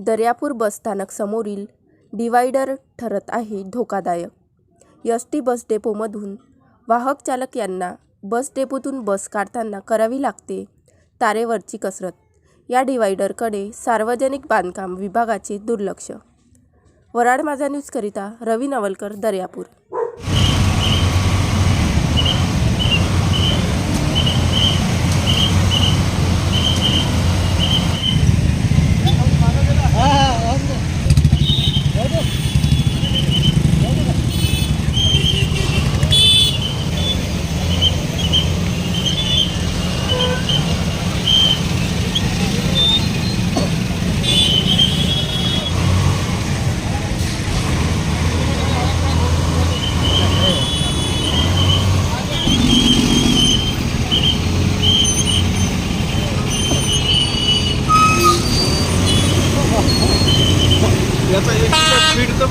दर्यापूर बसस्थानक समोरील डिवायडर ठरत आहे धोकादायक. एस टी बस डेपोमधून वाहक चालक यांना बस डेपोतून बस काढताना करावी लागते तारेवरची कसरत. या डिवायडरकडे सार्वजनिक बांधकाम विभागाचे दुर्लक्ष. वराड माझा न्यूजकरिता रवी नवलकर दर्यापूर. याचा एक फ़ीड तर